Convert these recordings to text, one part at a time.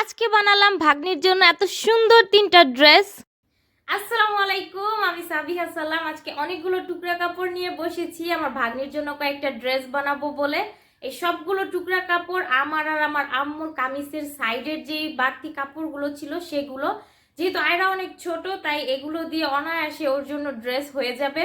আজকে বানালাম ভাগ্নির জন্য এত সুন্দর তিনটা ড্রেস। আসসালামু আলাইকুম, আমি সাবিহা সাল্লাম। আজকে অনেকগুলো টুকরা কাপড় নিয়ে বসেছি। আমার ভাগ্নির জন্য কয়েকটা ড্রেস বানাবো বলে। এই সবগুলো টুকরা কাপড় আমার আর আমার আম্মুর কামিজের সাইডের যে বাড়তি কাপড়গুলো ছিল সেগুলো। যেহেতু আয়রা অনেক ছোট, তাই এগুলো দিয়ে অনায়াসে ওর জন্য ড্রেস হয়ে যাবে।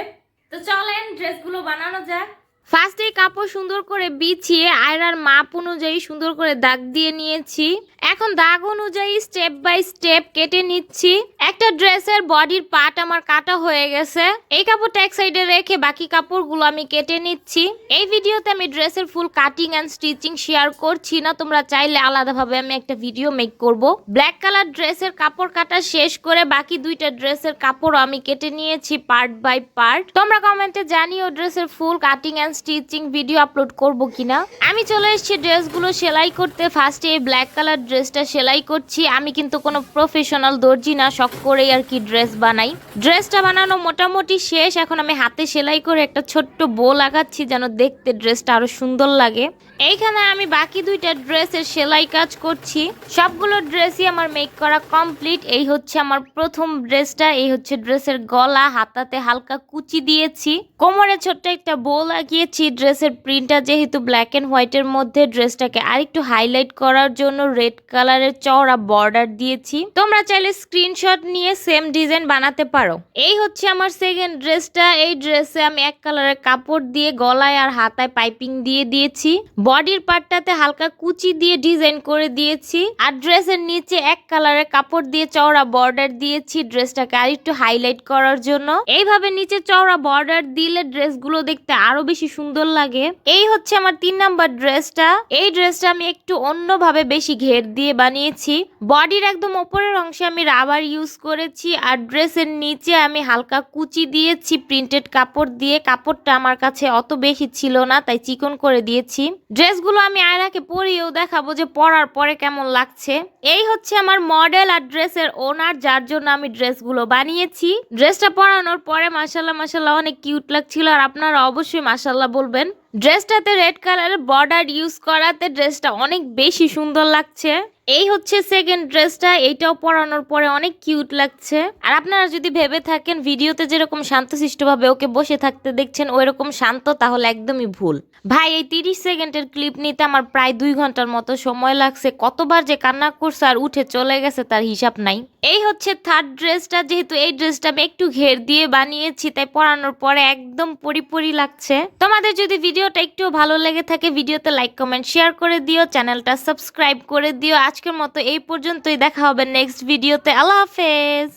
তো চলেন, ড্রেসগুলো বানানো যাক। ফার্স্টে কাপড় সুন্দর করে বিছিয়ে আয়রার মাপ অনুযায়ী সুন্দর করে দাগ দিয়ে নিয়েছি। এখন দাগ অনুযায়ী স্টেপ বাই স্টেপ কেটে নিচ্ছি। একটা ড্রেসের বডির পার্ট আমার কাটা হয়ে গেছে। এই কাপড়টা এক সাইডে রেখে বাকি কাপড়গুলো আমি কেটে নিচ্ছি। এই ভিডিওতে আমি ড্রেসের full cutting and stitching share করছি না, তোমরা চাইলে আলাদাভাবে আমি একটা ভিডিও মেক করব। ব্ল্যাক কালার ড্রেসের কাপড় কাটা শেষ করে বাকি দুইটা ড্রেসের কাপড় আমি কেটে নিয়েছি পার্ট বাই পার্ট তোমরা কমেন্টে জানিও ড্রেসের full cutting and stitching video upload করব কিনা? আমি চলে এসেছি ড্রেসগুলো সেলাই করতে। ফার্স্টে এই ব্ল্যাক কালার ড্রেসটা সেলাই করছি। আমি কিন্তু কোনো প্রফেশনাল দর্জি না, শখ করেই আর কি ড্রেস বানাই। ড্রেসটা বানানো মোটামুটি শেষ। এখন আমি হাতে সেলাই করে একটা ছোট্ট বো লাগাচ্ছি যেন দেখতে ড্রেসটা আরও সুন্দর লাগে। এইখানে আমি বাকি দুইটা ড্রেসের সেলাই কাজ করছি। সবগুলো ড্রেসই আমার মেক করা কমপ্লিট এই হচ্ছে আমার প্রথম ড্রেসটা। এই হচ্ছে ড্রেসের গলা। হাতাতে হালকা কুচি দিয়েছি। কোমরে ছোট্ট একটা বো লাগিয়েছি ড্রেসের প্রিন্টটা যেহেতু ব্ল্যাক অ্যান্ড হোয়াইটের মধ্যে, ড্রেসটাকে আরেকটু হাইলাইট করার জন্য রেড কালারের চওড়া বর্ডার দিয়েছি। তোমরা চাইলে স্ক্রিনশট নিয়ে সেম ডিজাইন বানাতে পারো। এই হচ্ছে আমার সেকেন্ড ড্রেসটা। এই ড্রেসে আমি এক কালারের কাপড় দিয়ে গলায় আর হাতায় পাইপিং দিয়ে দিয়েছি। বডির পার্টটাতে হালকা কুচি দিয়ে ডিজাইন করে দিয়েছি। আর ড্রেসের নিচে এক কালারের কাপড় দিয়ে চওড়া বর্ডার দিয়েছি ড্রেসটাকে আরেকটু হাইলাইট করার জন্য। এইভাবে নিচে চওড়া বর্ডার দিলে ড্রেসগুলো দেখতে আরও বেশি সুন্দর লাগে। এই হচ্ছে আমার তিন নাম্বার ড্রেসটা। এই ড্রেসটা আমি একটু অন্যভাবে বেশি ঘের দিয়ে বানিয়েছি। বডির একদম ওপরের অংশে আমি রাবার ইউজ করেছি আর ড্রেসের নিচে আমি হালকা কুচি দিয়েছি, প্রিন্টেড কাপড় দিয়ে। কাপড়টা আমার কাছে অত বেশি ছিল না, তাই চিকন করে দিয়েছি। ড্রেসগুলো আমি আয়রাকে পরিয়েও দেখাবো যে পরার পরে কেমন লাগছে। এই হচ্ছে আমার মডেল আর ড্রেসের ওনার, যার জন্য আমি ড্রেসগুলো বানিয়েছি। ড্রেসটা পরানোর পরে মাসাল্লাহ মাসাল্লাহ অনেক কিউট লাগছিল আর আপনারা অবশ্যই মাসাল্লাহ বলবেন ড্রেসটাতে রেড কালারের বর্ডার ইউজ করাতে ড্রেসটা অনেক বেশি সুন্দর লাগছে। এই হচ্ছে সেকেন্ড ড্রেসটা, এইটাও পরানোর পরে অনেক কিউট লাগছে। আর আপনারা যদি ভেবে থাকেন, ভিডিওতে যেরকম শান্তশিষ্টভাবে ওকে বসে থাকতে দেখছেন ওই রকম শান্ত তাহলে একদমই ভুল। ভাই, এই তিরিশ সেকেন্ডের ক্লিপ নিতে আমার প্রায় দুই ঘণ্টার মতো সময় লাগছে। কতবার যে কান্না করছে আর উঠে চলে গেছে, তার হিসাব নাই। এই হচ্ছে থার্ড ড্রেসটা, যেহেতু এই ড্রেসটা আমি একটু ঘের দিয়ে বানিয়েছি, তাই পরানোর পরে একদম পরিপরি লাগছে। তোমাদের যদি ভিডিওটা একটু ভালো লেগে থাকে, ভিডিওতে লাইক কমেন্ট শেয়ার করে দিও, চ্যানেলটা সাবস্ক্রাইব করে দিও। আজকের মতো এই পর্যন্তই। দেখা হবে নেক্সট ভিডিওতে আল্লাহ হাফেজ।